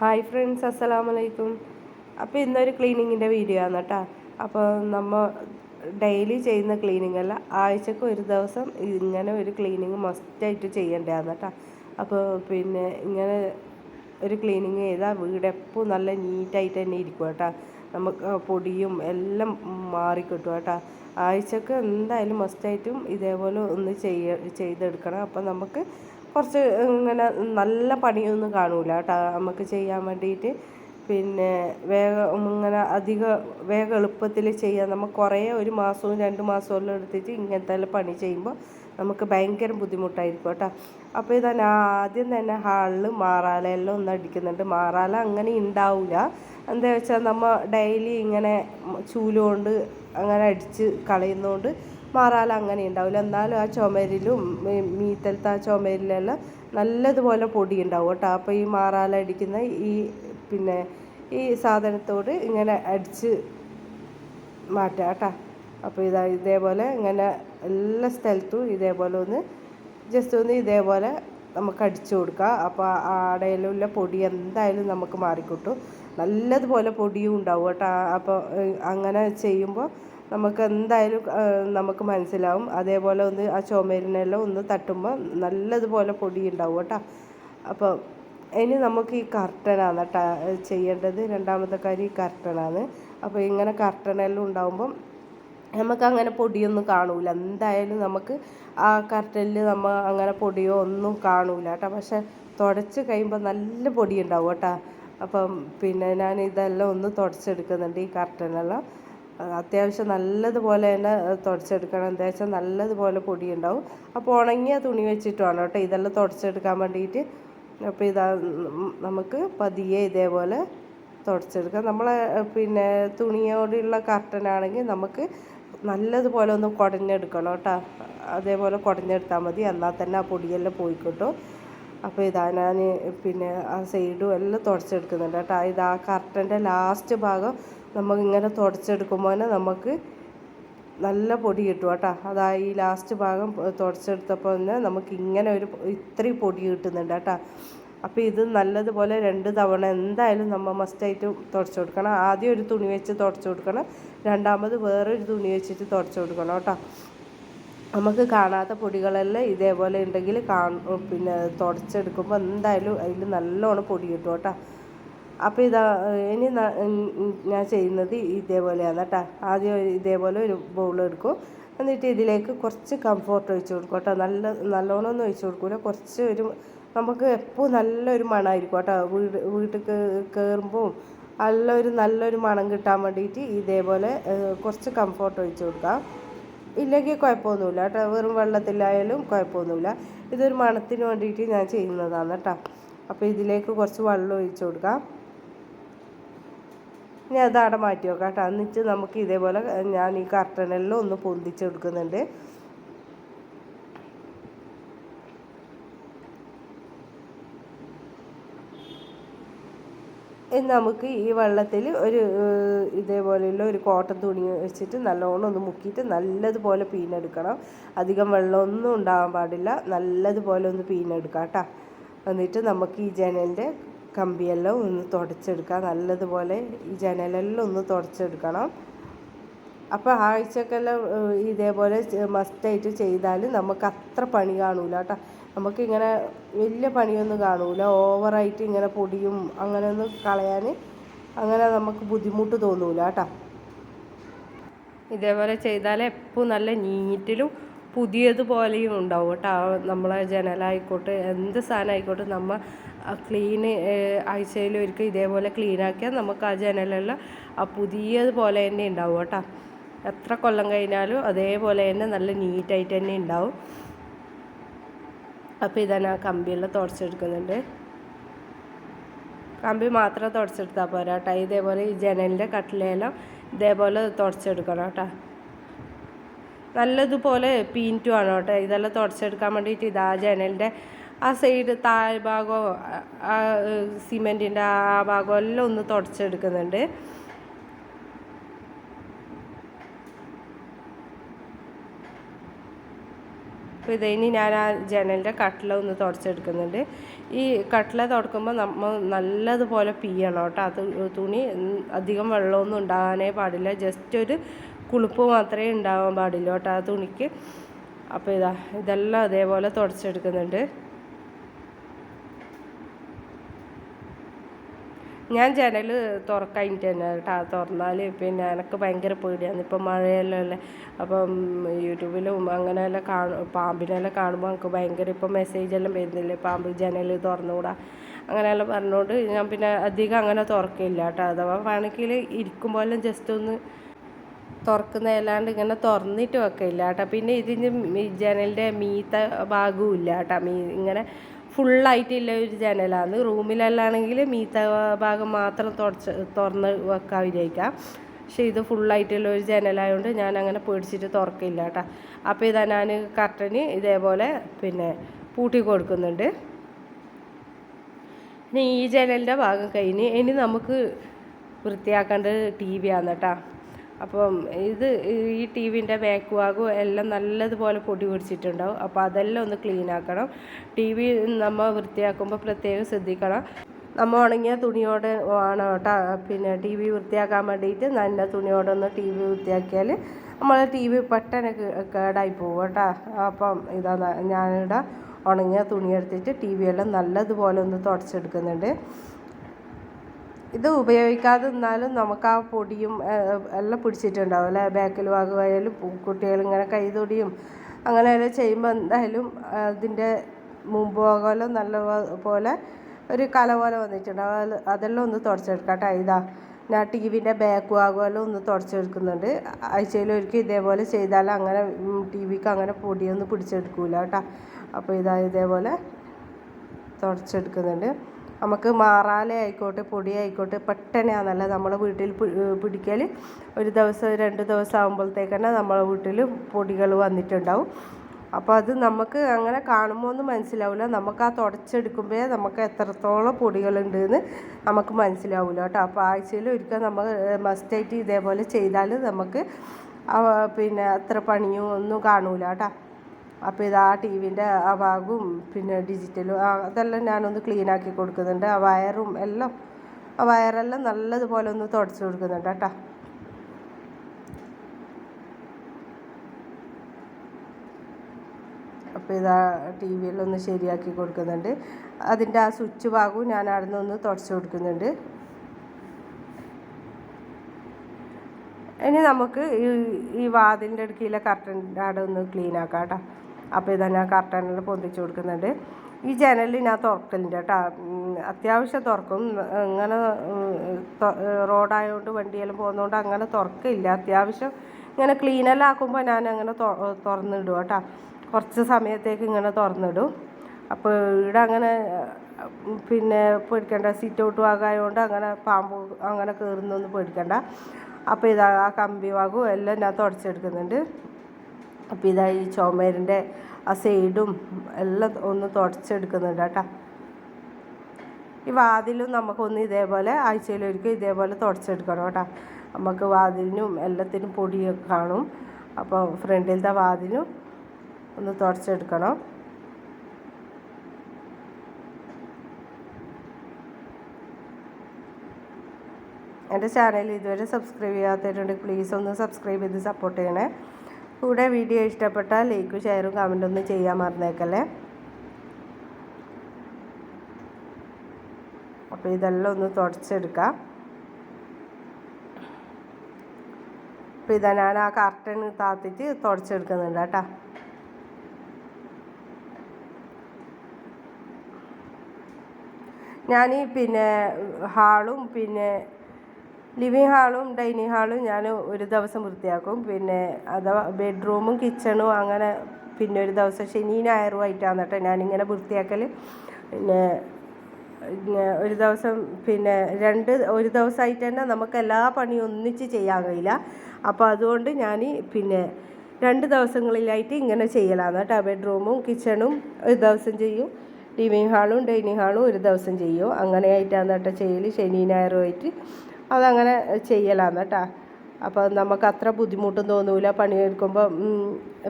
Hi friends അസ്സലാമലൈക്കും അപ്പോൾ ഇന്നൊരു ക്ലീനിങ്ങിന്റെ വീഡിയോ ആണ് കേട്ടോ അപ്പോൾ നമ്മൾ ഡെയിലി ചെയ്യുന്ന ക്ലീനിങ് അല്ല ആഴ്ചക്ക് ഒരു ദിവസം ഇങ്ങനെ ഒരു ക്ലീനിങ് മസ്റ്റായിട്ട് ചെയ്യേണ്ടതാണ് കേട്ടോ അപ്പോൾ പിന്നെ ഇങ്ങനെ ഒരു ക്ലീനിങ് ചെയ്താൽ വീട് എപ്പോഴും നല്ല നീറ്റായിട്ട് തന്നെ ഇരിക്കും കേട്ടോ നമുക്ക് പൊടിയും എല്ലാം മാറിക്കിട്ടും കേട്ടോ ആഴ്ചക്ക് എന്തായാലും മസ്റ്റായിട്ടും ഇതേപോലെ ഒന്ന് ചെയ്യ ചെയ്തെടുക്കണം. അപ്പോൾ നമുക്ക് കുറച്ച് ഇങ്ങനെ നല്ല പണിയൊന്നും കാണൂല കേട്ടോ. നമുക്ക് ചെയ്യാൻ വേണ്ടിയിട്ട്. പിന്നെ വേഗം ഇങ്ങനെ അധികം വേഗം എളുപ്പത്തിൽ ചെയ്യാൻ നമുക്ക് കുറേ ഒരു മാസവും രണ്ട് മാസവും എല്ലാം എടുത്തിട്ട് ഇങ്ങനത്തെ പണി ചെയ്യുമ്പോൾ നമുക്ക് ഭയങ്കര ബുദ്ധിമുട്ടായിരിക്കും കേട്ടോ. അപ്പോൾ ഇതാണ് ആദ്യം തന്നെ ഹാളിൽ മാറാലെല്ലാം ഒന്ന് അടിക്കുന്നുണ്ട്. മാറാല അങ്ങനെ ഉണ്ടാവില്ല എന്താ വെച്ചാൽ നമ്മൾ ഡെയിലി ഇങ്ങനെ ചൂലുകൊണ്ട് അങ്ങനെ അടിച്ച് കളയുന്നതുകൊണ്ട് മാറാല അങ്ങനെ ഉണ്ടാവില്ല. എന്നാലും ആ ചുമരിലും മീത്തലത്തെ ആ ചുമരിലെല്ലാം നല്ലതുപോലെ പൊടി ഉണ്ടാവും കേട്ടോ. അപ്പോൾ ഈ മാറാല അടിക്കുന്ന ഈ പിന്നെ ഈ സാധനത്തോട് ഇങ്ങനെ അടിച്ച് മാറ്റാം കേട്ടോ. അപ്പോൾ ഇതാ ഇതേപോലെ ഇങ്ങനെ എല്ലാ സ്ഥലത്തും ഇതേപോലെ ഒന്ന് ജസ്റ്റ് ഒന്ന് ഇതേപോലെ നമുക്ക് അടിച്ചു കൊടുക്കുക. അപ്പോൾ ആടയിലുള്ള പൊടി എന്തായാലും നമുക്ക് മാറിക്കിട്ടും. നല്ലതുപോലെ പൊടിയും ഉണ്ടാവും കേട്ടോ. അപ്പോൾ അങ്ങനെ ചെയ്യുമ്പോൾ നമുക്ക് എന്തായാലും നമുക്ക് മനസ്സിലാവും. അതേപോലെ ഒന്ന് ആ ചുമരിനെല്ലാം ഒന്ന് തട്ടുമ്പോൾ നല്ലതുപോലെ പൊടി ഉണ്ടാവും കേട്ടോ. അപ്പോൾ ഇനി നമുക്ക് ഈ കർട്ടനാണ് കേട്ടോ ചെയ്യേണ്ടത്. രണ്ടാമത്തെ കാര്യം ഈ കർട്ടനാണ്. അപ്പോൾ ഇങ്ങനെ കർട്ടനെല്ലാം ഉണ്ടാകുമ്പം നമുക്ക് അങ്ങനെ പൊടിയൊന്നും കാണൂല. എന്തായാലും നമുക്ക് ആ കർട്ടനിൽ നമ്മൾ അങ്ങനെ പൊടിയോ ഒന്നും കാണൂല കേട്ടോ പക്ഷെ തുടച്ച് കഴിയുമ്പോൾ നല്ല പൊടി ഉണ്ടാവും കേട്ടോ. അപ്പം പിന്നെ ഞാൻ ഇതെല്ലാം ഒന്ന് തുടച്ചെടുക്കുന്നുണ്ട് ഈ കർട്ടനെല്ലാം. അത്യാവശ്യം നല്ലതുപോലെ തന്നെ തുടച്ചെടുക്കണം. എന്താ വെച്ചാൽ നല്ലതുപോലെ പൊടി ഉണ്ടാവും അപ്പോൾ ഉണങ്ങിയ തുണി വെച്ചിട്ട് വേണം കേട്ടോ. ഇതെല്ലാം തുടച്ചെടുക്കാൻ വേണ്ടിയിട്ട്. അപ്പോൾ ഇതാ നമുക്ക് പതിയെ ഇതേപോലെ തുടച്ചെടുക്കാം. നമ്മൾ പിന്നെ തുണിയോടുള്ള കർട്ടൻ ആണെങ്കിൽ നമുക്ക് നല്ലതുപോലെ ഒന്ന് കുടഞ്ഞെടുക്കണം കേട്ടോ. അതേപോലെ കുടഞ്ഞെടുത്താൽ മതി. എന്നാൽ തന്നെ ആ പൊടിയെല്ലാം പോയി കിട്ടും അപ്പോൾ ഇതാ ഞാൻ പിന്നെ ആ സൈഡും എല്ലാം തുടച്ചെടുക്കുന്നുണ്ട് കേട്ടോ. ഇത് കർട്ടന്റെ ലാസ്റ്റ് ഭാഗം നമുക്കിങ്ങനെ തുടച്ചെടുക്കുമ്പോൾ നമുക്ക് നല്ല പൊടി കിട്ടും കേട്ടോ. അതാ ഈ ലാസ്റ്റ് ഭാഗം തുടച്ചെടുത്തപ്പോൾ തന്നെ നമുക്ക് ഇങ്ങനെ ഒരു ഇത്രയും പൊടി കിട്ടുന്നുണ്ട് കേട്ടോ. അപ്പോൾ ഇത് നല്ലതുപോലെ രണ്ട് തവണ എന്തായാലും നമ്മൾ മസ്റ്റായിട്ട് തുടച്ചു കൊടുക്കണം. ആദ്യം ഒരു തുണി വെച്ച് തുടച്ചു കൊടുക്കണം. രണ്ടാമത് വേറൊരു തുണി വെച്ചിട്ട് തുടച്ചു കൊടുക്കണം കേട്ടോ. നമുക്ക് കാണാത്ത പൊടികളെല്ലാം ഇതേപോലെ ഉണ്ടെങ്കിൽ കാണും പിന്നെ തുടച്ചെടുക്കുമ്പോൾ എന്തായാലും അതിൽ നല്ലോണം പൊടി കിട്ടും കേട്ടോ. അപ്പോൾ ഇതാ ഇനി ഞാൻ ചെയ്യുന്നത് ഇതേപോലെയാണ് കേട്ടോ ആദ്യം ഇതേപോലെ ഒരു ബൗൾ എടുക്കും. എന്നിട്ട് ഇതിലേക്ക് കുറച്ച് കംഫോർട്ട് ഒഴിച്ച് കൊടുക്കും കേട്ടോ നല്ല നല്ലോണം ഒന്നും ഒഴിച്ച് കൊടുക്കില്ല കുറച്ച് ഒരു നമുക്ക് എപ്പോൾ നല്ലൊരു മണമായിരിക്കും കേട്ടോ വീട് വീട്ടിൽ കയറുമ്പോൾ നല്ലൊരു നല്ലൊരു മണം കിട്ടാൻ വേണ്ടിയിട്ട് ഇതേപോലെ കുറച്ച് കംഫോർട്ട് ഒഴിച്ച് കൊടുക്കാം. ഇല്ലെങ്കിൽ കുഴപ്പമൊന്നുമില്ല കേട്ടോ വെറും വെള്ളത്തിലായാലും കുഴപ്പമൊന്നുമില്ല. ഇതൊരു മണത്തിന് വേണ്ടിയിട്ട് ഞാൻ ചെയ്യുന്നതാണ് കേട്ടോ അപ്പോൾ ഇതിലേക്ക് കുറച്ച് വെള്ളം ഒഴിച്ച് കൊടുക്കാം. ഇനി അത് അവിടെ മാറ്റി വെക്കാം കേട്ടോ എന്നിട്ട് നമുക്ക് ഇതേപോലെ ഞാൻ ഈ കർട്ടനെല്ലാം ഒന്ന് പൊന്തിച്ചെടുക്കുന്നുണ്ട് നമുക്ക് ഈ വെള്ളത്തിൽ ഒരു ഇതേപോലെയുള്ള ഒരു കോട്ടൺ തുണി വെച്ചിട്ട് നല്ലോണം ഒന്ന് മുക്കിയിട്ട് നല്ലതുപോലെ പീനെടുക്കണം. അധികം വെള്ളമൊന്നും ഉണ്ടാകാൻ പാടില്ല. നല്ലതുപോലെ ഒന്ന് പീനെടുക്കാം കേട്ടോ. എന്നിട്ട് നമുക്ക് ഈ ജനലിന്റെ കമ്പിയെല്ലാം ഒന്ന് തുടച്ചെടുക്കുക. നല്ലതുപോലെ ഈ ജനലെല്ലാം ഒന്ന് തുടച്ചെടുക്കണം. അപ്പോൾ ആഴ്ചക്കെല്ലാം ഇതേപോലെ മസ്റ്റായിട്ട് ചെയ്താൽ നമുക്ക് അത്ര പണി കാണൂല കേട്ടോ. നമുക്കിങ്ങനെ വലിയ പണിയൊന്നും കാണൂല. ഓവറായിട്ട് ഇങ്ങനെ പൊടിയും അങ്ങനെ ഒന്ന് കളയാൻ അങ്ങനെ നമുക്ക് ബുദ്ധിമുട്ട് തോന്നൂല കേട്ടോ. ഇതേപോലെ ചെയ്താൽ എപ്പോൾ നല്ല നീറ്റിലും പുതിയതുപോലെയും ഉണ്ടാവും കേട്ടോ. നമ്മളെ ജനലായിക്കോട്ടെ എന്ത് സാധനമായിക്കോട്ടെ നമ്മൾ ക്ലീൻ ആഴ്ചയിൽ ഒരിക്കൽ ഇതേപോലെ ക്ലീനാക്കിയാൽ നമുക്ക് ആ ജനലെല്ലാം ആ പുതിയതുപോലെ തന്നെ ഉണ്ടാവും കേട്ടോ. എത്ര കൊല്ലം കഴിഞ്ഞാലും അതേപോലെ തന്നെ നല്ല നീറ്റായിട്ട് തന്നെ ഉണ്ടാവും. അപ്പോൾ ഇതാണ് ആ കമ്പിയെല്ലാം തുടച്ചെടുക്കുന്നുണ്ട്. കമ്പി മാത്രം തുടച്ചെടുത്താൽ പോരാട്ടോ ഇതേപോലെ ഈ ജനലിന്റെ കട്ടിലെല്ലാം ഇതേപോലെ തുടച്ചെടുക്കണം കേട്ടോ. നല്ലതുപോലെ പീന്റു ആണ് കേട്ടോ. ഇതെല്ലാം തുടച്ചെടുക്കാൻ വേണ്ടിയിട്ട് ഇതാ ജനലിന്റെ ആ സൈഡ് താഴ്ഭാഗമോ ആ സിമെന്റിന്റെ ആ ഭാഗം എല്ലാം ഒന്ന് തുടച്ചെടുക്കുന്നുണ്ട്. അപ്പോൾ ഇതിനി ഞാൻ ആ ജനലിന്റെ കട്ടില ഒന്ന് തുടച്ചെടുക്കുന്നുണ്ട്. ഈ കട്ടില തുടക്കുമ്പോൾ നമ്മൾ നല്ലതുപോലെ പീയണം കേട്ടോ. അത് തുണി അധികം വെള്ളമൊന്നും ഉണ്ടാകാനേ പാടില്ല. ജസ്റ്റ് ഒരു കുളിപ്പ് മാത്രമേ ഉണ്ടാവാൻ പാടില്ല. കേട്ടോ ആ തുണിക്ക്. അപ്പോൾ ഇതാ ഇതെല്ലാം അതേപോലെ തുടച്ചെടുക്കുന്നുണ്ട്. ഞാൻ ജനൽ തുറക്കഴിഞ്ഞിട്ട് തന്നെ കേട്ടോ തുറന്നാൽ പിന്നെ എനിക്ക് ഭയങ്കര പേടിയാണ്. ഇപ്പം മഴയെല്ലാം അല്ലേ അപ്പം യൂട്യൂബിലും അങ്ങനെയെല്ലാം കാണും പാമ്പിനെല്ലാം കാണുമ്പോൾ എനിക്ക് ഭയങ്കര ഇപ്പം മെസ്സേജെല്ലാം വരുന്നില്ലേ പാമ്പ് ജനൽ തുറന്നുകൂടാ? അങ്ങനെയെല്ലാം പറഞ്ഞുകൊണ്ട് ഞാൻ പിന്നെ അധികം അങ്ങനെ തുറക്കില്ല കേട്ടോ. അഥവാ വേണമെങ്കിൽ ഇരിക്കുമ്പോഴെല്ലാം ജസ്റ്റ് ഒന്ന് തുറക്കുന്ന അല്ലാണ്ട് ഇങ്ങനെ തുറന്നിട്ട് വെക്കില്ല കേട്ടോ. പിന്നെ ഇതിന് ജനലിന്റെ മീത്ത ഭാഗവും ഇല്ല കേട്ടോ. മീ ഇങ്ങനെ ഫുള്ളായിട്ടില്ല ഒരു ജനലാണ്. റൂമിലല്ലാണെങ്കിൽ മീത്ത ഭാഗം മാത്രം തുടച്ച് തുറന്ന് വെക്കാൻ വിചാരിക്കാം. പക്ഷേ ഇത് ഫുള്ളായിട്ടുള്ള ഒരു ജനലായതുകൊണ്ട് ഞാൻ അങ്ങനെ പേടിച്ചിട്ട് തുറക്കില്ല കേട്ടോ. അപ്പോൾ ഇതാ ഞാൻ കർട്ടന് ഇതേപോലെ പിന്നെ പൂട്ടി കൊടുക്കുന്നുണ്ട്. ഇനി ഈ ജനലിന്റെ ഭാഗം കഴിഞ്ഞ് ഇനി നമുക്ക് വൃത്തിയാക്കേണ്ടത് ടി വി ആണ് കേട്ടോ. അപ്പം ഇത് ഈ ടി വിന്റെ ബാക്ക് ഭാഗവും എല്ലാം നല്ലതുപോലെ പൊടി പിടിച്ചിട്ടുണ്ടാവും. അപ്പോൾ അതെല്ലാം ഒന്ന് ക്ലീൻ ആക്കണം. ടി വി നമ്മൾ വൃത്തിയാക്കുമ്പോൾ പ്രത്യേകം ശ്രദ്ധിക്കണം. നമ്മൾ ഉണങ്ങിയ തുണിയോട് ആണ് കേട്ടോ പിന്നെ ടി വി വൃത്തിയാക്കാൻ വേണ്ടിയിട്ട് നല്ല തുണിയോടൊന്ന് ടി വി വൃത്തിയാക്കിയാൽ നമ്മൾ ടി വി പെട്ടെന്ന് കേടായി പോകും കേട്ടോ. അപ്പം ഇതാ ഞാനിവിടെ ഉണങ്ങിയ തുണി എടുത്തിട്ട് ടി വി എല്ലാം നല്ലതുപോലെ ഒന്ന് തുടച്ചെടുക്കുന്നുണ്ട്. ഇത് ഉപയോഗിക്കാതെ നിന്നാലും നമുക്ക് ആ പൊടിയും എല്ലാം പിടിച്ചിട്ടുണ്ടാവും അല്ലേ? ബാക്കിൽ ഭാഗമായാലും കുട്ടികളിങ്ങനെ കൈതൊടിയും അങ്ങനെയെല്ലാം ചെയ്യുമ്പോൾ എന്തായാലും അതിന്റെ മുമ്പ് ഭാഗമെല്ലാം നല്ല പോലെ ഒരു കല പോലെ വന്നിട്ടുണ്ടാവും. അതെല്ലാം ഒന്ന് തുടച്ചെടുക്കാം കേട്ടോ. ഇതാ ഞാൻ ടി വിന്റെ ബാക്ക് ഭാഗമെല്ലാം ഒന്ന് തുടച്ചെടുക്കുന്നുണ്ട്. ആഴ്ചയിൽ ഒരിക്കൽ ഇതേപോലെ ചെയ്താൽ അങ്ങനെ ടി വിക്ക് അങ്ങനെ പൊടിയൊന്നും പിടിച്ചെടുക്കില്ല കേട്ടോ. അപ്പോൾ ഇതാ ഇതേപോലെ തുടച്ചെടുക്കുന്നുണ്ട്. നമുക്ക് മാറാല ആയിക്കോട്ടെ പൊടി ആയിക്കോട്ടെ പെട്ടെന്നാണല്ല നമ്മളെ വീട്ടിൽ പിടിക്കൽ ഒരു ദിവസം രണ്ട് ദിവസം ആകുമ്പോഴത്തേക്ക് തന്നെ നമ്മളെ വീട്ടിൽ പൊടികൾ വന്നിട്ടുണ്ടാവും. അപ്പോൾ അത് നമുക്ക് അങ്ങനെ കാണുമ്പോൾ ഒന്നും മനസ്സിലാവില്ല നമുക്ക് ആ തുടച്ചെടുക്കുമ്പോൾ നമുക്ക് എത്രത്തോളം പൊടികളുണ്ട് എന്ന് നമുക്ക് മനസ്സിലാവില്ല കേട്ടോ. അപ്പോൾ ആഴ്ചയിൽ ഒരിക്കൽ നമ്മൾ മസ്റ്റായിട്ട് ഇതേപോലെ ചെയ്താൽ നമുക്ക് പിന്നെ അത്ര പണിയും ഒന്നും കാണൂല കേട്ടോ. അപ്പോൾ ഇത് ആ ടി വിന്റെ ആ ഭാഗവും പിന്നെ ഡിജിറ്റലും അതെല്ലാം ഞാനൊന്ന് ക്ലീൻ ആക്കി കൊടുക്കുന്നുണ്ട്. ആ വയറും എല്ലാം ആ വയറെല്ലാം നല്ലതുപോലെ ഒന്ന് തുടച്ച് കൊടുക്കുന്നുണ്ട് കേട്ടോ. അപ്പോൾ ഇതാ ടി വിയിലൊന്ന് ശരിയാക്കി കൊടുക്കുന്നുണ്ട്. അതിന്റെ ആ സ്വിച്ച് ഭാഗവും ഞാൻ അവിടെ നിന്ന് തുടച്ചു കൊടുക്കുന്നുണ്ട്. ഇനി നമുക്ക് ഈ ഈ വാതിലിന്റെ അടുക്കിയിലെ കർട്ടൻ അവിടെ ഒന്ന് ക്ലീൻ ആക്കാം കേട്ടോ. അപ്പോൾ ഇതാ ഞാൻ കർട്ടനിൽ പൊന്തിച്ച് കൊടുക്കുന്നുണ്ട്. ഈ ജനൽ ഞാൻ തുറക്കലുണ്ട് കേട്ടോ. അത്യാവശ്യം തുറക്കും. ഇങ്ങനെ റോഡായതുകൊണ്ട് വണ്ടിയെല്ലാം പോകുന്നതുകൊണ്ട് അങ്ങനെ തുറക്കില്ല. അത്യാവശ്യം ഇങ്ങനെ ക്ലീനെല്ലാം ആക്കുമ്പോൾ ഞാൻ അങ്ങനെ തുറന്നിടും കേട്ടോ. കുറച്ച് സമയത്തേക്ക് ഇങ്ങനെ തുറന്നിടും. അപ്പോൾ ഇവിടെ അങ്ങനെ പിന്നെ പേടിക്കേണ്ട. സീറ്റ് ഔട്ട് ഭാഗമായതുകൊണ്ട് അങ്ങനെ പാമ്പ് അങ്ങനെ കയറുന്നൊന്നും പേടിക്കണ്ട. അപ്പോൾ ഇതാ ആ കമ്പി ഭാഗവും എല്ലാം ഞാൻ തുടച്ചെടുക്കുന്നുണ്ട്. അപ്പോൾ ഇതാ ഈ ചുമരിന്റെ ആ സൈഡും എല്ലാം ഒന്ന് തുടച്ചെടുക്കുന്നുണ്ട് കേട്ടോ. ഈ വാതിലും നമുക്കൊന്ന് ഇതേപോലെ ആഴ്ചയിലൊരിക്കൽ ഇതേപോലെ തുടച്ചെടുക്കണം കേട്ടോ. നമുക്ക് വാതിലിനും എല്ലാത്തിനും പൊടിയൊക്കെ കാണും. അപ്പോൾ ഫ്രണ്ടിലത്തെ വാതിലും ഒന്ന് തുടച്ചെടുക്കണം. എന്റെ ചാനൽ ഇതുവരെ സബ്സ്ക്രൈബ് ചെയ്യാത്തവരുണ്ടെങ്കിൽ പ്ലീസ് ഒന്ന് സബ്സ്ക്രൈബ് ചെയ്ത് സപ്പോർട്ട് ചെയ്യണേ. കൂടെ വീഡിയോ ഇഷ്ടപ്പെട്ടാൽ ലൈക്കും ഷെയറും കമന്റും ഒന്നും ചെയ്യാൻ മറന്നേക്കല്ലേ? അപ്പോൾ ഇതെല്ലാം ഒന്ന് തുടച്ചെടുക്കാം. അപ്പോൾ ഇതാ ഞാൻ ആ കർട്ടൻ താത്തിട്ട് തുടച്ചെടുക്കുന്നുണ്ട് കേട്ടോ. ഞാൻ പിന്നെ ഹാളും പിന്നെ ലിവിങ് ഹാളും ഡൈനിങ് ഹാളും ഞാൻ ഒരു ദിവസം വൃത്തിയാക്കും. പിന്നെ അഥവാ ബെഡ്റൂമും കിച്ചണും അങ്ങനെ പിന്നെ ഒരു ദിവസം ശനി ഞായറും ആയിട്ടാണ് കേട്ടോ ഞാനിങ്ങനെ വൃത്തിയാക്കൽ പിന്നെ ഒരു ദിവസം പിന്നെ രണ്ട് ഒരു ദിവസമായിട്ട് തന്നെ നമുക്ക് എല്ലാ പണിയും ഒന്നിച്ച് ചെയ്യാൻ കഴിയില്ല. അപ്പോൾ അതുകൊണ്ട് ഞാൻ പിന്നെ രണ്ട് ദിവസങ്ങളിലായിട്ട് ഇങ്ങനെ ചെയ്യലാണ് കേട്ടോ. ബെഡ്റൂമും കിച്ചണും ഒരു ദിവസം ചെയ്യും. ലിവിങ് ഹാളും ഡൈനിങ് ഹാളും ഒരു ദിവസം ചെയ്യും. അങ്ങനെയായിട്ടാണ് കേട്ടോ ചെയ്യൽ ശനി ഞായറുമായിട്ട് അതങ്ങനെ ചെയ്യലാണ് കേട്ടോ അപ്പോൾ നമുക്ക് അത്ര ബുദ്ധിമുട്ടും തോന്നൂല. പണിയെടുക്കുമ്പോൾ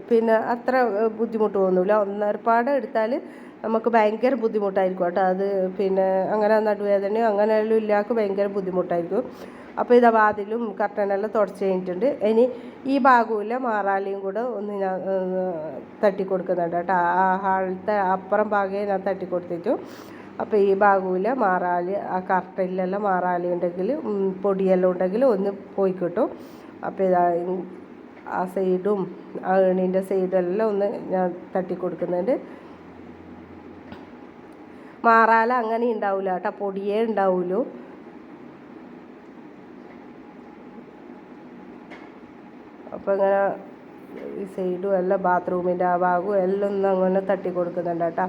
പിന്നെ അത്ര ബുദ്ധിമുട്ട് തോന്നൂല. ഒന്നരപ്പാട് എടുത്താൽ നമുക്ക് ഭയങ്കര ബുദ്ധിമുട്ടായിരിക്കും കേട്ടോ. അത് പിന്നെ അങ്ങനെ നടുവേദനയോ അങ്ങനെ എല്ലാം ഇല്ലാക്ക് ഭയങ്കര ബുദ്ധിമുട്ടായിരിക്കും. അപ്പോൾ ഇതാ വാതിലും കർട്ടനെല്ലാം തുടച്ച് കഴിഞ്ഞിട്ടുണ്ട്. ഇനി ഈ ഭാഗവുമില്ല. മാറാലിയും കൂടെ ഒന്ന് ഞാൻ തട്ടിക്കൊടുക്കുന്നുണ്ട് തട്ടി കൊടുക്കുന്നുണ്ട് കേട്ടോ. ആ ഹാളത്തെ അപ്പുറം ഭാഗമേ ഞാൻ തട്ടി കൊടുത്തിട്ടു അപ്പോൾ ഈ ഭാഗവുമില്ല മാറാലി ആ കർട്ടനിലെല്ലാം മാറാലി ഉണ്ടെങ്കിൽ പൊടിയെല്ലാം ഉണ്ടെങ്കിൽ ഒന്ന് പോയി കിട്ടും. അപ്പോൾ ഇതാ ആ സൈഡും ആ ഏണീന്റെ സൈഡെല്ലാം ഒന്ന് ഞാൻ തട്ടി കൊടുക്കുന്നുണ്ട് മാറാല അങ്ങനെ ഉണ്ടാവില്ല കേട്ടോ പൊടിയേ ഉണ്ടാവുള്ളൂ അപ്പോൾ ഇങ്ങനെ ഈ സൈഡും എല്ലാം ബാത്റൂമിന്റെ ആ ഭാഗവും എല്ലാം ഒന്ന് അങ്ങനെ തട്ടി കൊടുക്കുന്നുണ്ട് കേട്ടോ.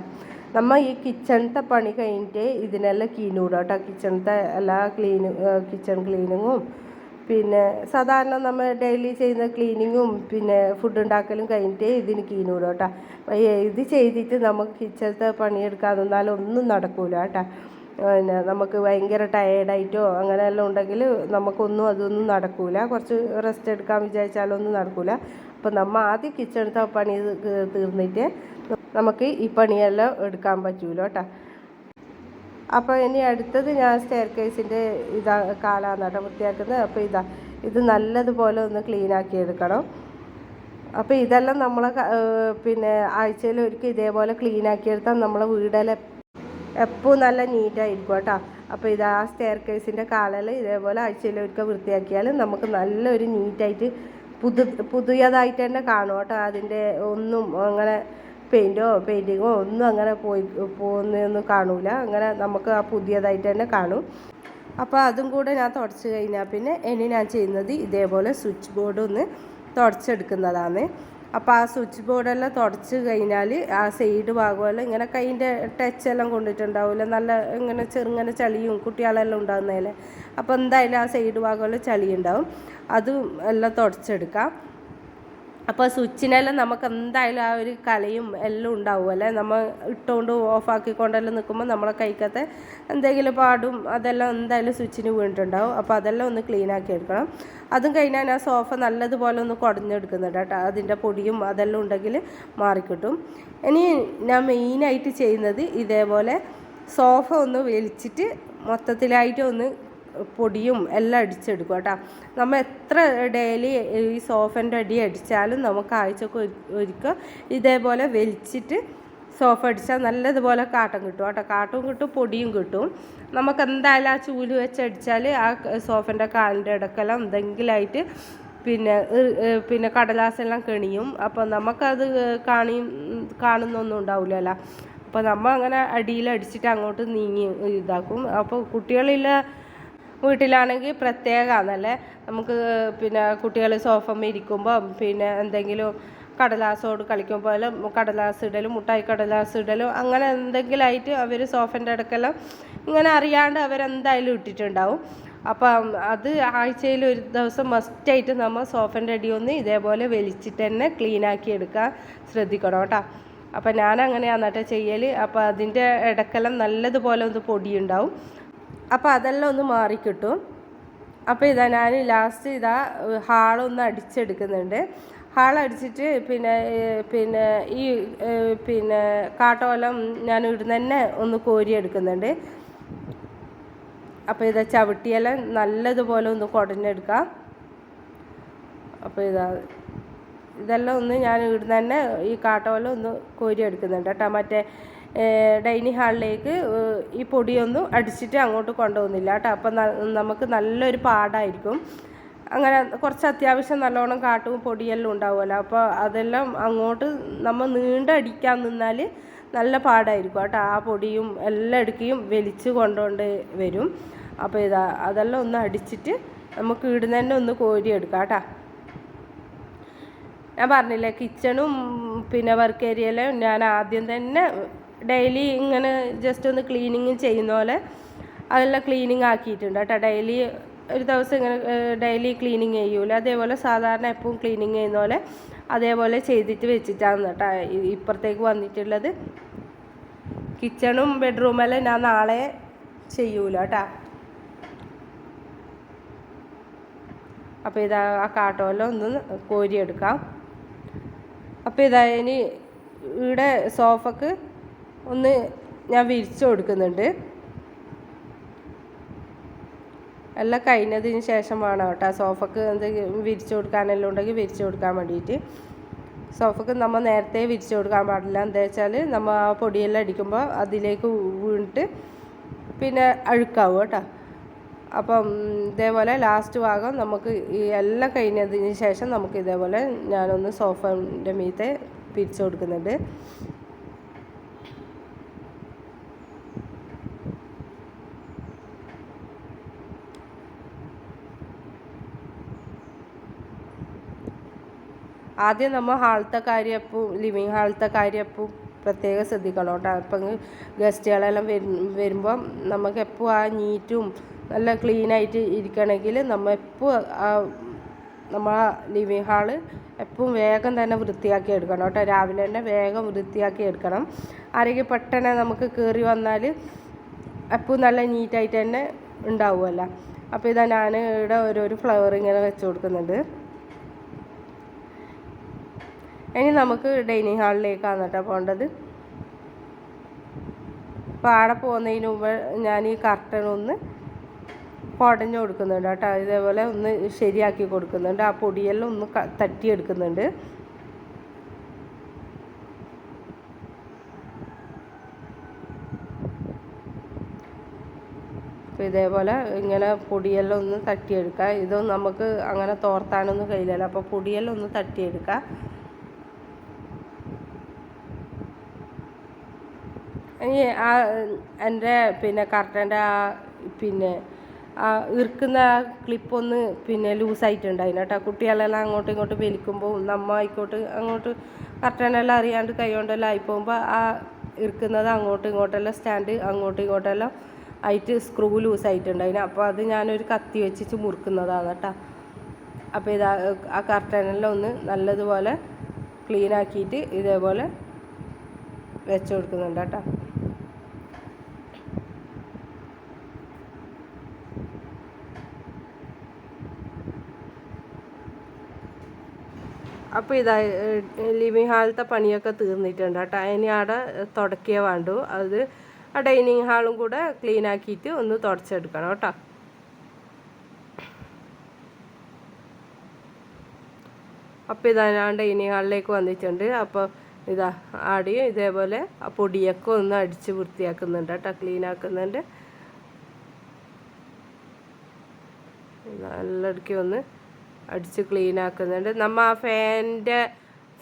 നമ്മൾ ഈ കിച്ചണത്തെ പണി കഴിഞ്ഞിട്ട് ഇതിനെല്ലാം കീനൂടും കേട്ടോ കിച്ചണത്തെ എല്ലാ ക്ലീന് കിച്ചൺ ക്ലീനിങ്ങും പിന്നെ സാധാരണ നമ്മൾ ഡെയിലി ചെയ്യുന്ന ക്ലീനിങ്ങും പിന്നെ ഫുഡ് ഉണ്ടാക്കലും കഴിഞ്ഞിട്ട് ഇതിന് കീനൂടും കേട്ടോ ഇത് ചെയ്തിട്ട് നമുക്ക് കിച്ചണത്തെ പണിയെടുക്കാൻ നിന്നാലും ഒന്നും നടക്കൂല കേട്ടോ പിന്നെ നമുക്ക് ഭയങ്കര ടയേർഡായിട്ടോ അങ്ങനെയെല്ലാം ഉണ്ടെങ്കിൽ നമുക്കൊന്നും അതൊന്നും നടക്കൂല. കുറച്ച് റെസ്റ്റ് എടുക്കാൻ വിചാരിച്ചാലൊന്നും നടക്കൂല. അപ്പം നമ്മൾ ആദ്യം കിച്ചണത്തെ പണി തീർന്നിട്ട് നമുക്ക് ഈ പണിയെല്ലാം എടുക്കാൻ പറ്റൂലോ കേട്ടോ അപ്പോൾ ഇനി അടുത്തത് ഞാൻ സ്റ്റെയർ കേസിന്റെ ഇതാ കാലാണ് കേട്ടോ വൃത്തിയാക്കുന്നത്. അപ്പോൾ ഇതാ ഇത് നല്ലതുപോലെ ഒന്ന് ക്ലീൻ ആക്കി എടുക്കണം. അപ്പോൾ ഇതെല്ലാം നമ്മളെ പിന്നെ ആഴ്ചയിൽ ഒരിക്കൽ ഇതേപോലെ ക്ലീൻ ആക്കിയെടുത്താൽ നമ്മളെ വീടെല്ലാം എപ്പോൾ നല്ല നീറ്റായിരിക്കും കേട്ടോ അപ്പോൾ ഇത് ആ സ്റ്റെയർ കേസിന്റെ കാലെല്ലാം ഇതേപോലെ ആഴ്ചയിൽ ഒരിക്കൽ വൃത്തിയാക്കിയാൽ നമുക്ക് നല്ലൊരു നീറ്റായിട്ട് പുതു പുതിയതായിട്ട് തന്നെ കാണും കേട്ടോ അതിന്റെ ഒന്നും അങ്ങനെ പെയിന്റോ പെയിന്റിങ്ങോ ഒന്നും അങ്ങനെ പോയി പോകുന്നതൊന്നും കാണൂല. അങ്ങനെ നമുക്ക് ആ പുതിയതായിട്ട് തന്നെ കാണും. അപ്പോൾ അതും കൂടെ ഞാൻ തുടച്ച് കഴിഞ്ഞാൽ പിന്നെ ഇനി ഞാൻ ചെയ്യുന്നത് ഇതേപോലെ സ്വിച്ച് ബോർഡ് ഒന്ന് തുടച്ചെടുക്കുന്നതാണ്. അപ്പോൾ ആ സ്വിച്ച് ബോർഡെല്ലാം തുടച്ച് കഴിഞ്ഞാൽ ആ സൈഡ് ഭാഗമെല്ലാം ഇങ്ങനെ കൈന്റെ ടച്ച് എല്ലാം കൊണ്ടിട്ടുണ്ടാവില്ല നല്ല ഇങ്ങനെ ചെറുങ്ങനെ ചളിയും കുട്ടികളെല്ലാം ഉണ്ടാകുന്നതല്ലേ അപ്പോൾ എന്തായാലും ആ സൈഡ് ഭാഗമെല്ലാം ചളി ഉണ്ടാവും അതും എല്ലാം തുടച്ചെടുക്കാം. അപ്പോൾ സ്വിച്ചിനെല്ലാം നമുക്ക് എന്തായാലും ആ ഒരു കലയും എല്ലാം ഉണ്ടാവും അല്ലേ? നമ്മൾ ഇട്ടുകൊണ്ട് ഓഫാക്കിക്കൊണ്ടെല്ലാം നിൽക്കുമ്പോൾ നമ്മളെ കൈക്കത്തെ എന്തെങ്കിലും പാടും അതെല്ലാം എന്തായാലും സ്വിച്ചിന് വീണിട്ടുണ്ടാവും. അപ്പോൾ അതെല്ലാം ഒന്ന് ക്ലീൻ ആക്കി എടുക്കണം. അതും കഴിഞ്ഞാൽ ഞാൻ സോഫ നല്ലതുപോലെ ഒന്ന് കുടഞ്ഞെടുക്കുന്നുണ്ട് കേട്ടോ. അതിന്റെ പൊടിയും അതെല്ലാം ഉണ്ടെങ്കിൽ മാറിക്കിട്ടും. ഇനി ഞാൻ മെയിനായിട്ട് ചെയ്യുന്നത് ഇതേപോലെ സോഫ ഒന്ന് വലിച്ചിട്ട് മൊത്തത്തിലായിട്ട് ഒന്ന് പൊടിയും എല്ലാം അടിച്ചെടുക്കും കേട്ടോ. നമ്മൾ എത്ര ഡെയിലി ഈ സോഫന്റെ അടി അടിച്ചാലും നമുക്ക് ആഴ്ചക്ക് ഒരിക്കൽ ഇതേപോലെ വലിച്ചിട്ട് സോഫ അടിച്ചാൽ നല്ലതുപോലെ കാട്ടം കിട്ടും കേട്ടോ. കാട്ടും കിട്ടും പൊടിയും കിട്ടും. നമുക്ക് എന്തായാലും ആ ചൂൽ വെച്ച് അടിച്ചാൽ ആ സോഫന്റെ കാലിന്റെ ഇടക്കെല്ലാം എന്തെങ്കിലുമായിട്ട് പിന്നെ പിന്നെ കടലാസെല്ലാം കെണിയും. അപ്പോൾ നമുക്കത് കാണിയും കാണുന്നൊന്നും ഉണ്ടാവില്ലല്ലോ. അപ്പോൾ നമ്മൾ അങ്ങനെ അടിയിൽ അടിച്ചിട്ട് അങ്ങോട്ട് നീങ്ങി ഇതാക്കും. അപ്പോൾ കുട്ടികളില്ല വീട്ടിലാണെങ്കിൽ പ്രത്യേകമാണല്ലേ? നമുക്ക് പിന്നെ കുട്ടികൾ സോഫമ്മ ഇരിക്കുമ്പം പിന്നെ എന്തെങ്കിലും കടലാസോട് കളിക്കുമ്പോൾ കടലാസ് ഇടലും മുട്ടായി കടലാസ് ഇടലും അങ്ങനെ എന്തെങ്കിലുമായിട്ട് അവർ സോഫന്റെ അടുക്കെല്ലാം ഇങ്ങനെ അറിയാണ്ട് അവരെന്തായാലും ഇട്ടിട്ടുണ്ടാവും. അപ്പം അത് ആഴ്ചയിൽ ഒരു ദിവസം മസ്റ്റായിട്ട് നമ്മൾ സോഫന്റെ അടി ഒന്ന് ഇതേപോലെ വലിച്ചിട്ട് തന്നെ ക്ലീൻ ആക്കി എടുക്കാൻ ശ്രദ്ധിക്കണം കേട്ടോ. അപ്പം ഞാൻ അങ്ങനെയാണ് കേട്ടോ ചെയ്യൽ അപ്പോൾ അതിന്റെ ഇടക്കെല്ലാം നല്ലതുപോലെ ഒന്ന് പൊടിയുണ്ടാവും. അപ്പോൾ അതെല്ലാം ഒന്ന് മാറിക്കിട്ടും. അപ്പോൾ ഇതാ ഞാൻ ലാസ്റ്റ് ഇതാ ഹാളൊന്ന് അടിച്ചെടുക്കുന്നുണ്ട്. ഹാൾ അടിച്ചിട്ട് പിന്നെ പിന്നെ ഈ പിന്നെ കാട്ടോലം ഞാൻ ഇവിടുന്ന് തന്നെ ഒന്ന് കോരിയെടുക്കുന്നുണ്ട്. അപ്പോൾ ഇതാ ചവിട്ടിയെല്ലാം നല്ലതുപോലെ ഒന്ന് കുടഞ്ഞെടുക്കാം. അപ്പോൾ ഇതാ ഇതെല്ലാം ഒന്ന് ഞാൻ ഇവിടുന്ന് തന്നെ ഈ കാട്ടോലം ഒന്ന് കോരി എടുക്കുന്നുണ്ട് കേട്ടോ. മറ്റേ ഡൈനിങ് ഹാളിലേക്ക് ഈ പൊടിയൊന്നും അടിച്ചിട്ട് അങ്ങോട്ട് കൊണ്ടുപോകുന്നില്ല കേട്ടോ. അപ്പം നമുക്ക് നല്ലൊരു പാടായിരിക്കും. അങ്ങനെ കുറച്ച് അത്യാവശ്യം നല്ലോണം കാട്ടും പൊടിയെല്ലാം ഉണ്ടാവുമല്ലോ. അപ്പോൾ അതെല്ലാം അങ്ങോട്ട് നമ്മൾ നീണ്ടടിക്കാൻ നിന്നാൽ നല്ല പാടായിരിക്കും കേട്ടോ. ആ പൊടിയും എല്ലാം എടുക്കുകയും വലിച്ച് കൊണ്ടുകൊണ്ട് വരും. അപ്പോൾ ഇതാ അതെല്ലാം ഒന്ന് അടിച്ചിട്ട് നമുക്ക് ഇവിടുന്ന് തന്നെ ഒന്ന് കോരിയെടുക്കാം കേട്ടോ. ഞാൻ പറഞ്ഞില്ലേ കിച്ചണും പിന്നെ വർക്ക് ഏരിയയിലും ഞാൻ ആദ്യം തന്നെ ഡെയിലി ഇങ്ങനെ ജസ്റ്റ് ഒന്ന് ക്ലീനിങ് ചെയ്യുന്ന പോലെ അതെല്ലാം ക്ലീനിങ് ആക്കിയിട്ടുണ്ട് കേട്ടോ. ഡെയിലി ഒരു ദിവസം ഇങ്ങനെ ഡെയിലി ക്ലീനിങ് ചെയ്യൂല. അതേപോലെ സാധാരണ എപ്പോഴും ക്ലീനിങ് ചെയ്യുന്ന പോലെ അതേപോലെ ചെയ്തിട്ട് വെച്ചിട്ടാണ് കേട്ടോ ഇപ്പുറത്തേക്ക് വന്നിട്ടുള്ളത്. കിച്ചണും ബെഡ്റൂമെല്ലാം ഞാൻ നാളെ ചെയ്യൂല കേട്ടോ. അപ്പോൾ ഇതാ ആ കാട്ടോല ഒന്ന് കോരിയെടുക്കാം. അപ്പോൾ ഇതാ ഇനി ഇവിടെ സോഫക്ക് ഒന്ന് ഞാൻ വിരിച്ചു കൊടുക്കുന്നുണ്ട്. എല്ലാം കഴിഞ്ഞതിന് ശേഷം വേണം കേട്ടോ. സോഫക്ക് എന്തെങ്കിലും വിരിച്ചു കൊടുക്കാനെല്ലാം ഉണ്ടെങ്കിൽ വിരിച്ചു കൊടുക്കാൻ വേണ്ടിയിട്ട്. സോഫക്ക് നമ്മൾ നേരത്തെ വിരിച്ചു കൊടുക്കാൻ പാടില്ല. എന്താ വെച്ചാൽ നമ്മൾ ആ പൊടിയെല്ലാം അടിക്കുമ്പോൾ അതിലേക്ക് വീണിട്ട് പിന്നെ അഴുക്കാവും കേട്ടോ. അപ്പം ഇതേപോലെ ലാസ്റ്റ് ഭാഗം നമുക്ക് ഈ എല്ലാം കഴിഞ്ഞതിന് ശേഷം നമുക്ക് ഇതേപോലെ ഞാനൊന്ന് സോഫന്റെ മീത്തെ പിരിച്ചു കൊടുക്കുന്നുണ്ട്. ആദ്യം നമ്മൾ ഹാളത്തെ കാര്യപ്പും ലിവിങ് ഹാളത്തെ കാര്യപ്പും പ്രത്യേകം ശ്രദ്ധിക്കണം കേട്ടോ ഇപ്പം ഗസ്റ്റുകളെല്ലാം വരും വരുമ്പം നമുക്ക് എപ്പോൾ ആ നീറ്റും നല്ല ക്ലീനായിട്ട് ഇരിക്കണമെങ്കിൽ നമ്മൾ എപ്പോൾ നമ്മൾ ലിവിങ് ഹാൾ എപ്പോഴും വേഗം തന്നെ വൃത്തിയാക്കി എടുക്കണം കേട്ടോ. രാവിലെ തന്നെ വേഗം വൃത്തിയാക്കി എടുക്കണം. ആരെങ്കിലും പെട്ടെന്ന് നമുക്ക് കയറി വന്നാൽ എപ്പോഴും നല്ല നീറ്റായിട്ട് തന്നെ ഉണ്ടാവുമല്ലോ. അപ്പോൾ ഇതാ ഞാൻ ഇവിടെ ഓരോരോ ഫ്ലവർ ഇങ്ങനെ വെച്ച് കൊടുക്കുന്നുണ്ട്. ഇനി നമുക്ക് ഡൈനിങ് ഹാളിലേക്കാണ് കേട്ടോ പോകേണ്ടത് അപ്പോൾ ആടെ പോകുന്നതിന് മുമ്പ് ഞാൻ ഈ കർട്ടൺ ഒന്ന് കുടഞ്ഞു കൊടുക്കുന്നുണ്ട് കേട്ടോ. ഇതേപോലെ ഒന്ന് ശരിയാക്കി കൊടുക്കുന്നുണ്ട്. ആ പൊടിയെല്ലാം ഒന്ന് തട്ടിയെടുക്കുന്നുണ്ട്. അപ്പോൾ ഇതേപോലെ ഇങ്ങനെ പൊടിയെല്ലാം ഒന്ന് തട്ടിയെടുക്കുക. ഇതൊന്നും നമുക്ക് അങ്ങനെ തോർത്താനൊന്നും കഴിയില്ലല്ലോ. അപ്പോൾ പൊടിയെല്ലാം ഒന്ന് തട്ടിയെടുക്കുക. ഇനി ആ എന്റെ പിന്നെ കർട്ടന്റെ ആ പിന്നെ ആ ഇറുക്കുന്ന ക്ലിപ്പൊന്ന് പിന്നെ ലൂസായിട്ടുണ്ടായിരുന്നു കേട്ടോ. കുട്ടികളെല്ലാം അങ്ങോട്ടും ഇങ്ങോട്ടും വലിക്കുമ്പോൾ നമ്മ ആയിക്കോട്ട് അങ്ങോട്ട് കർട്ടനെല്ലാം അറിയാണ്ട് കൈ കൊണ്ടെല്ലാം ആയിപ്പോകുമ്പോൾ ആ ഇറുക്കുന്നത് അങ്ങോട്ടും ഇങ്ങോട്ടെല്ലാം സ്റ്റാൻഡ് അങ്ങോട്ടും ഇങ്ങോട്ടെല്ലാം ആയിട്ട് സ്ക്രൂ ലൂസായിട്ടുണ്ടായിരുന്നു അപ്പോൾ അത് ഞാനൊരു കത്തി വെച്ചിട്ട് മുറുക്കുന്നതാണ് കേട്ടോ. അപ്പോൾ ഇതാ ആ കർട്ടനെല്ലാം ഒന്ന് നല്ലതുപോലെ ക്ലീൻ ആക്കിയിട്ട് ഇതേപോലെ വെച്ച് കൊടുക്കുന്നുണ്ട് കേട്ടോ. അപ്പോൾ ഇതാ ലിവിങ് ഹാളിലത്തെ പണിയൊക്കെ തീർന്നിട്ടുണ്ട്. കേട്ടോ ഇനി അവിടെ തുടക്കിയ വേണ്ടു. അത് ആ ഡൈനിങ് ഹാളും കൂടെ ക്ലീൻ ആക്കിയിട്ട് ഒന്ന് തുടച്ചെടുക്കണം കേട്ടോ. അപ്പോൾ ഇതാ ഞാൻ ഡൈനിങ് ഹാളിലേക്ക് വന്നിട്ടുണ്ട്. അപ്പോൾ ഇതാ ആടിയും ഇതേപോലെ ആ പൊടിയൊക്കെ ഒന്ന് അടിച്ച് വൃത്തിയാക്കുന്നുണ്ട് കേട്ടോ ക്ലീൻ ആക്കുന്നുണ്ട്. ഇടയ്ക്ക് ഒന്ന് അടിച്ച് ക്ലീൻ ആക്കുന്നുണ്ട്. നമ്മൾ ആ ഫാനിന്റെ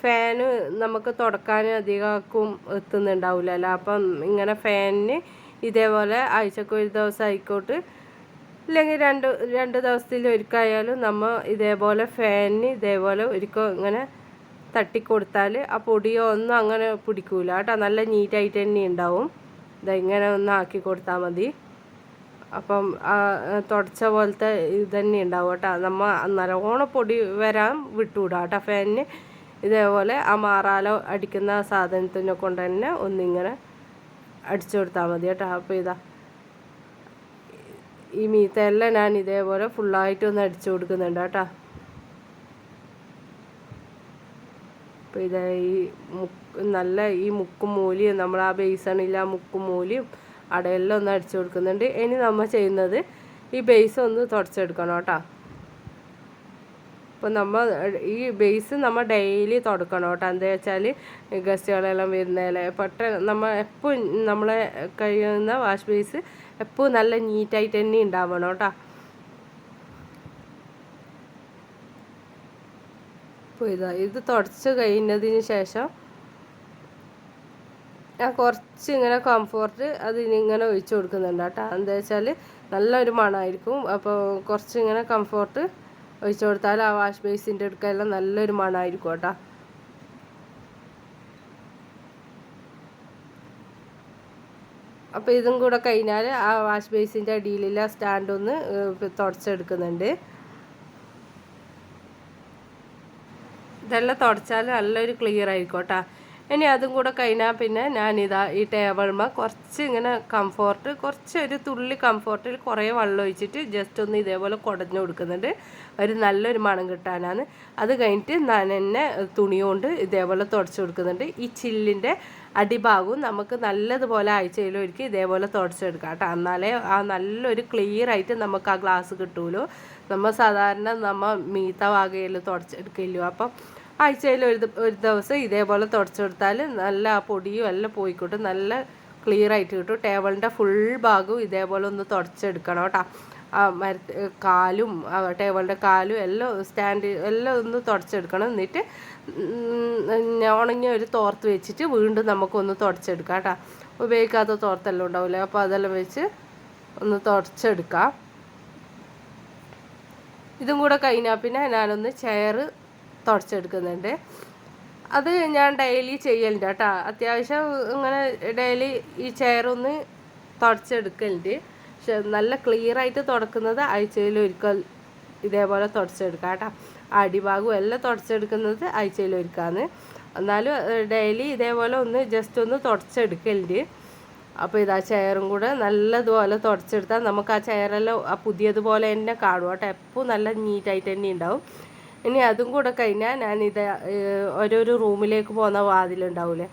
ഫാന് നമുക്ക് തുടക്കാൻ അധികം എത്തുന്നുണ്ടാവില്ലല്ലോ അപ്പം ഇങ്ങനെ ഫാനിന് ഇതേപോലെ ആഴ്ചക്ക് ഒരു ദിവസം ആയിക്കോട്ട്. അല്ലെങ്കിൽ രണ്ട് രണ്ട് ദിവസത്തിൽ ഒരുക്കായാലും നമ്മൾ ഇതേപോലെ ഫാനിന് ഇതേപോലെ ഒരിക്കൽ ഇങ്ങനെ തട്ടിക്കൊടുത്താൽ ആ പൊടിയോ ഒന്നും അങ്ങനെ പിടിക്കൂല കേട്ടോ. നല്ല നീറ്റായിട്ട് തന്നെ ഉണ്ടാവും. ഇതെങ്ങനെ ഒന്ന് ആക്കി കൊടുത്താൽ മതി. അപ്പം തുടച്ച പോലത്തെ ഇത് തന്നെ ഉണ്ടാവും കേട്ടോ. നമ്മൾ നല്ലോണം പൊടി വരാൻ വിട്ടുവിടാം കേട്ടോ. ഫാനിന് ഇതേപോലെ ആ മാറാല അടിക്കുന്ന സാധനത്തിനെ കൊണ്ട് തന്നെ ഒന്നിങ്ങനെ അടിച്ചു കൊടുത്താൽ മതി കേട്ടോ. അപ്പോൾ ഇതാ ഈ മീത്തെല്ലാം ഞാൻ ഇതേപോലെ ഫുള്ളായിട്ട് ഒന്ന് അടിച്ചു കൊടുക്കുന്നുണ്ട് കേട്ടോ. അപ്പോൾ ഇതാ ഈ മുക്ക് നല്ല ഈ മുക്കും മൂലിയും നമ്മൾ ആ ബേസണില്ല മുക്കും മൂലിയും അടയെല്ലാം ഒന്ന് അടിച്ചു കൊടുക്കുന്നുണ്ട്. ഇനി നമ്മൾ ചെയ്യുന്നത് ഈ ബേസ് ഒന്ന് തുടച്ചെടുക്കണം കേട്ടോ. അപ്പോൾ നമ്മൾ ഈ ബേസ് നമ്മൾ ഡെയിലി തുടക്കണം കേട്ടോ. എന്താ വെച്ചാൽ ഗസ്റ്റുകളെല്ലാം വരുന്നതിലെ പെട്ടെന്ന് നമ്മൾ എപ്പോഴും നമ്മളെ കഴിയുന്ന വാഷ് ബേസ് എപ്പോഴും നല്ല നീറ്റായിട്ട് തന്നെ ഉണ്ടാവണം കേട്ടോ. അപ്പോൾ ഇതാ ഇത് തുടച്ച് കഴിഞ്ഞതിന് ശേഷം ഞാൻ കുറച്ച് ഇങ്ങനെ കംഫോർട്ട് അത് ഇങ്ങനെ ഒഴിച്ചു കൊടുക്കുന്നുണ്ട് കേട്ടോ. എന്താ വെച്ചാൽ നല്ലൊരു മണമായിരിക്കും അപ്പോൾ കുറച്ച് ഇങ്ങനെ കംഫോർട്ട് ഒഴിച്ചു കൊടുത്താൽ ആ വാഷ് ബേസിന്റെ അടുക്കെല്ലാം നല്ലൊരു മണമായിരിക്കും കേട്ടോ. അപ്പോൾ ഇതും കൂടെ കഴിഞ്ഞാൽ ആ വാഷ് ബേസിന്റെ അടിയിലുള്ള സ്റ്റാൻഡ് ഒന്ന് തുടച്ചെടുക്കുന്നുണ്ട്. ഇതെല്ലാം തുടച്ചാൽ നല്ലൊരു ക്ലിയർ ആയിരിക്കും കേട്ടോ. ഇനി അതും കൂടെ കഴിഞ്ഞാൽ പിന്നെ ഞാനിതാ ഈ ടേബിൾമ കുറച്ച് ഇങ്ങനെ കംഫോർട്ട് കുറച്ച് ഒരു തുള്ളി കംഫോർട്ടിൽ കുറേ വെള്ളം ഒഴിച്ചിട്ട് ജസ്റ്റ് ഒന്ന് ഇതേപോലെ കുടഞ്ഞു കൊടുക്കുന്നുണ്ട്. ഒരു നല്ലൊരു മണം കിട്ടാനാണ്. അത് കഴിഞ്ഞിട്ട് ഞാൻ തന്നെ തുണി കൊണ്ട് ഇതേപോലെ തുടച്ച് കൊടുക്കുന്നുണ്ട്. ഈ ചില്ലിന്റെ അടിഭാഗവും നമുക്ക് നല്ലതുപോലെ ആഴ്ചയിലൊരിക്കൽ ഇതേപോലെ തുടച്ചെടുക്കാം കേട്ടോ. എന്നാലേ ആ നല്ലൊരു ക്ലിയർ ആയിട്ട് നമുക്ക് ആ ഗ്ലാസ് കിട്ടുമല്ലോ നമ്മൾ സാധാരണ നമ്മൾ മീത്ത വാകയിൽ തുടച്ചെടുക്കില്ലോ അപ്പം ആഴ്ചയിൽ ഒരു ഒരു ദിവസം ഇതേപോലെ തുടച്ചു കൊടുത്താൽ നല്ല ആ പൊടിയും എല്ലാം പോയിക്കോട്ടും. നല്ല ക്ലിയർ ആയിട്ട് കിട്ടും. ടേബിളിന്റെ ഫുൾ ഭാഗവും ഇതേപോലെ ഒന്ന് തുടച്ചെടുക്കണം കേട്ടോ. ആ മര കാലും ടേബിളിന്റെ കാലും എല്ലാം സ്റ്റാൻഡ് എല്ലാം ഒന്ന് തുടച്ചെടുക്കണം. എന്നിട്ട് ഉണങ്ങിയ ഒരു തോർത്ത് വെച്ചിട്ട് വീണ്ടും നമുക്കൊന്ന് തുടച്ചെടുക്കാം കേട്ടോ. ഉപയോഗിക്കാത്ത തോർത്തെല്ലാം ഉണ്ടാവില്ലേ? അപ്പോൾ അതെല്ലാം വെച്ച് ഒന്ന് തുടച്ചെടുക്കാം. ഇതും കൂടെ കഴിഞ്ഞാൽ പിന്നെ ഞാനൊന്ന് ചെയർ തുടച്ചെടുക്കുന്നുണ്ട്. അത് ഞാൻ ഡെയിലി ചെയ്യലുണ്ട് കേട്ടോ. അത്യാവശ്യം ഇങ്ങനെ ഡെയിലി ഈ ചെയറൊന്ന് തുടച്ചെടുക്കലുണ്ട്. പക്ഷെ നല്ല ക്ലിയർ ആയിട്ട് തുടക്കുന്നത് ആഴ്ചയിൽ ഒരിക്കൽ ഇതേപോലെ തുടച്ചെടുക്കാം കേട്ടോ. അടിഭാഗവും എല്ലാം തുടച്ചെടുക്കുന്നത് ആഴ്ചയിൽ ഒരുക്കാന്ന്. എന്നാലും ഡെയിലി ഇതേപോലെ ഒന്ന് ജസ്റ്റ് ഒന്ന് തുടച്ചെടുക്കലുണ്ട്. അപ്പോൾ ഇതാ ചെയറും കൂടെ നല്ലതുപോലെ തുടച്ചെടുത്താൽ നമുക്ക് ആ ചെയറെല്ലാം ആ പുതിയതുപോലെ തന്നെ കാണും കേട്ടോ. എപ്പോൾ നല്ല നീറ്റായിട്ട് തന്നെ ഉണ്ടാവും. ഇനി അതും കൂടെ കഴിഞ്ഞാൽ ഞാൻ ഇത് ഏഹ്, ഓരോരോ റൂമിലേക്ക് പോകുന്ന വാതിലുണ്ടാവില്ലേ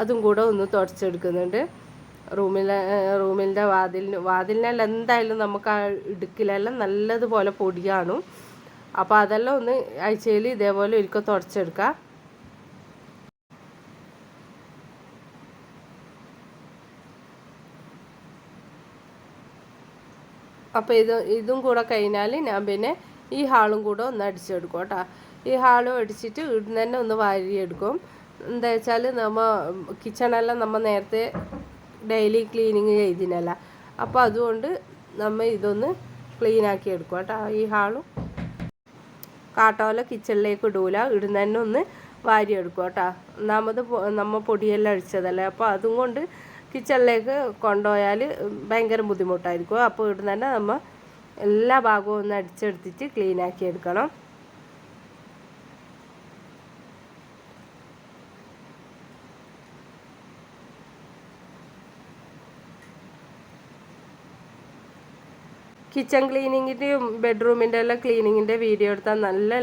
അതും കൂടെ ഒന്ന് തുടച്ചെടുക്കുന്നുണ്ട്. റൂമിലെ റൂമിന്റെ വാതിലിന് വാതിലിനെല്ലാം എന്തായാലും നമുക്ക് ആ ഇടുക്കിലെല്ലാം നല്ലതുപോലെ പൊടിയാണ് അപ്പോൾ അതെല്ലാം ഒന്ന് ആഴ്ചയിൽ ഇതേപോലെ ഒരിക്കൽ തുടച്ചെടുക്കാം. അപ്പോൾ ഇത് ഇതും കൂടെ കഴിഞ്ഞാൽ ഞാൻ പിന്നെ ഈ ഹാളും കൂടെ ഒന്ന് അടിച്ചെടുക്കും കേട്ടോ. ഈ ഹാളും അടിച്ചിട്ട് ഇവിടുന്ന് തന്നെ ഒന്ന് വാരിയെടുക്കും. എന്താ വെച്ചാൽ നമ്മ കിച്ചണെല്ലാം നമ്മൾ നേരത്തെ ഡെയിലി ക്ലീനിങ് ചെയ്തിനല്ല. അപ്പോൾ അതുകൊണ്ട് നമ്മൾ ഇതൊന്ന് ക്ലീൻ ആക്കി എടുക്കും കേട്ടോ ഈ ഹാളും. കാട്ടോല കിച്ചണിലേക്ക് ഇടൂല. ഇടുന്ന തന്നെ ഒന്ന് വാരിയെടുക്കും കേട്ടോ. ഒന്നാമത് നമ്മൾ നമ്മ പൊടിയെല്ലാം അടിച്ചതല്ലേ അപ്പോൾ അതും കൊണ്ട് കിച്ചണിലേക്ക് കൊണ്ടുപോയാൽ ഭയങ്കര ബുദ്ധിമുട്ടായിരിക്കും. അപ്പോൾ ഇടുന്ന തന്നെ നമ്മൾ എല്ലാ ഭാഗവും ഒന്ന് അടിച്ചെടുത്തിട്ട് ക്ലീൻ ആക്കി എടുക്കണം. കിച്ചൺ ക്ലീനിങ്ങിന്റെയും ബെഡ്റൂമിന്റെ എല്ലാം ക്ലീനിങ്ങിന്റെ വീഡിയോ എടുത്താൽ നല്ല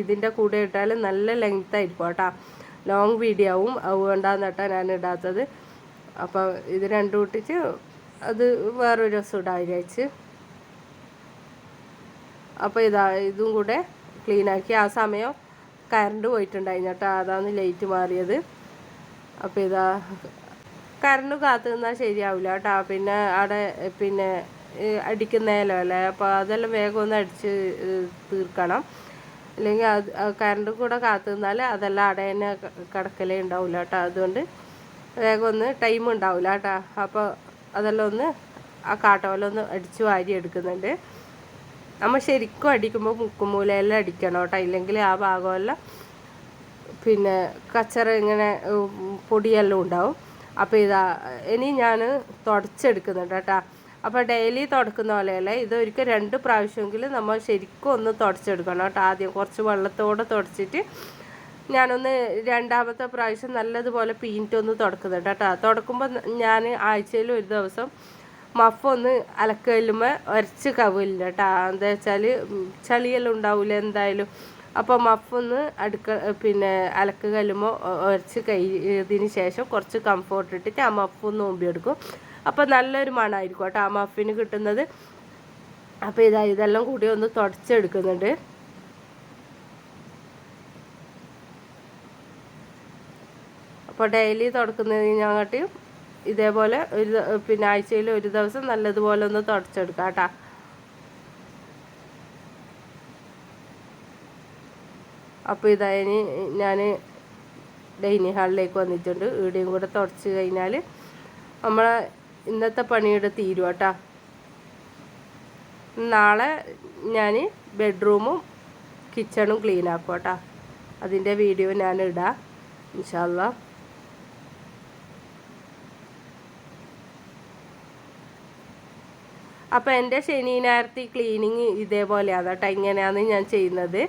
ഇതിന്റെ കൂടെ ഇട്ടാൽ നല്ല ലെങ്ത് ആയിരിക്കും കേട്ടോ. ലോങ് വീഡിയോ ആവും. അതുകൊണ്ടാണ് കേട്ടോ ഞാൻ ഇടാത്തത്. അപ്പോൾ ഇത് രണ്ടും ഇട്ടിട്ട് അത് വേറൊരു ദിവസം വിചാരിച്ച്. അപ്പോൾ ഇതാ ഇതും കൂടെ ക്ലീനാക്കി ആ സമയം കറണ്ട് പോയിട്ടുണ്ടായി കേട്ടോ. അതാണ് ലൈറ്റ് മാറിയത്. അപ്പോൾ ഇതാ കറണ്ട് കാത്തു നിന്നാൽ ശരിയാവില്ല കേട്ടോ. പിന്നെ അവിടെ പിന്നെ അടിക്കുന്നേലോ അല്ലേ? അപ്പോൾ അതെല്ലാം വേഗം ഒന്ന് അടിച്ച് തീർക്കണം. അല്ലെങ്കിൽ അത് കറണ്ട് കൂടെ കാത്തു നിന്നാൽ അതെല്ലാം അവിടെ തന്നെ കിടക്കലേ ഉണ്ടാവില്ല കേട്ടോ. അതുകൊണ്ട് വേഗം ഒന്ന് ടൈം ഉണ്ടാവില്ല കേട്ടോ. അപ്പോൾ അതെല്ലാം ഒന്ന് ആ കാട്ടോലൊന്ന് അടിച്ച് വാരി എടുക്കുന്നുണ്ട് നമ്മൾ ശരിക്കും അടിക്കുമ്പോൾ മുക്കുമൂലയെല്ലാം അടിക്കണം കേട്ടോ. ഇല്ലെങ്കിൽ ആ ഭാഗമെല്ലാം പിന്നെ കച്ചറ ഇങ്ങനെ പൊടിയെല്ലാം ഉണ്ടാവും. അപ്പോൾ ഇതാ ഇനി ഞാൻ തുടച്ചെടുക്കുന്നുണ്ട് കേട്ടോ. അപ്പോൾ ഡെയിലി തുടക്കുന്ന പോലെയല്ല ഇതൊരിക്കൽ രണ്ട് പ്രാവശ്യമെങ്കിലും നമ്മൾ ശരിക്കും ഒന്ന് തുടച്ചെടുക്കണം കേട്ടോ ആദ്യം. കുറച്ച് വെള്ളത്തോടെ തുടച്ചിട്ട് ഞാനൊന്ന് രണ്ടാമത്തെ പ്രാവശ്യം നല്ലതുപോലെ പീന്റൊന്ന് തുടക്കുന്നുണ്ട് കേട്ടോ. തുടക്കുമ്പോൾ ഞാൻ ആഴ്ചയിൽ ഒരു ദിവസം മഫ് ഒന്ന് അലക്കല്ലുമ്മ ഒരച്ച് കവില്ല കേട്ടോ എന്താ വെച്ചാൽ ചളിയെല്ലാം ഉണ്ടാവില്ല എന്തായാലും. അപ്പോൾ ഒന്ന് അടുക്ക പിന്നെ അലക്ക് കല്ലുമ്പോൾ ഉരച്ച് കഴിയതിന് ശേഷം കുറച്ച് കംഫോർട്ട് ഇട്ടിട്ട് ആ മഫ് ഒന്ന് ഓമ്പിയെടുക്കും. അപ്പോൾ നല്ലൊരു മണമായിരിക്കും കേട്ടോ ആ മഫിന് കിട്ടുന്നത്. അപ്പോൾ ഇതാ ഇതെല്ലാം കൂടി ഒന്ന് തുടച്ചെടുക്കുന്നുണ്ട്. അപ്പോൾ ഡെയിലി തുടക്കുന്നതിന് തുടക്കുന്നതിനെക്കാട്ടിയും ഇതേപോലെ ഒരു പിന്നെ ആഴ്ചയിൽ ഒരു ദിവസം നല്ലതുപോലെ ഒന്ന് തുടച്ചെടുക്കാം കേട്ടോ. അപ്പോൾ ഇതായി ഞാൻ ഡൈനിങ് ഹാളിലേക്ക് വന്നിട്ടുണ്ട്. ഇവിടെയും കൂടെ തുടച്ച് കഴിഞ്ഞാൽ നമ്മളെ ഇന്നത്തെ പണിയുടെ തീരും കേട്ടോ. നാളെ ഞാൻ ബെഡ്റൂമും കിച്ചണും ക്ലീൻ ആക്കും കേട്ടോ. അതിന്റെ വീഡിയോ ഞാൻ ഇടാം ഇൻഷാല്ലാ അപ്പോൾ എന്റെ ശനി ഞായർത്തി ക്ലീനിങ് ഇതേപോലെയാണ് കേട്ടോ ഇങ്ങനെയാണ് ഞാൻ ചെയ്യുന്നത്.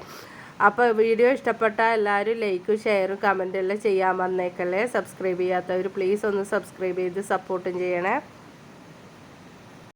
അപ്പോൾ വീഡിയോ ഇഷ്ടപ്പെട്ട എല്ലാവരും ലൈക്കും ഷെയറും കമന്റെല്ലാം ചെയ്യാൻ വന്നേക്കല്ലേ. സബ്സ്ക്രൈബ് ചെയ്യാത്തവർ പ്ലീസ് ഒന്ന് സബ്സ്ക്രൈബ് ചെയ്ത് സപ്പോർട്ടും ചെയ്യണേ.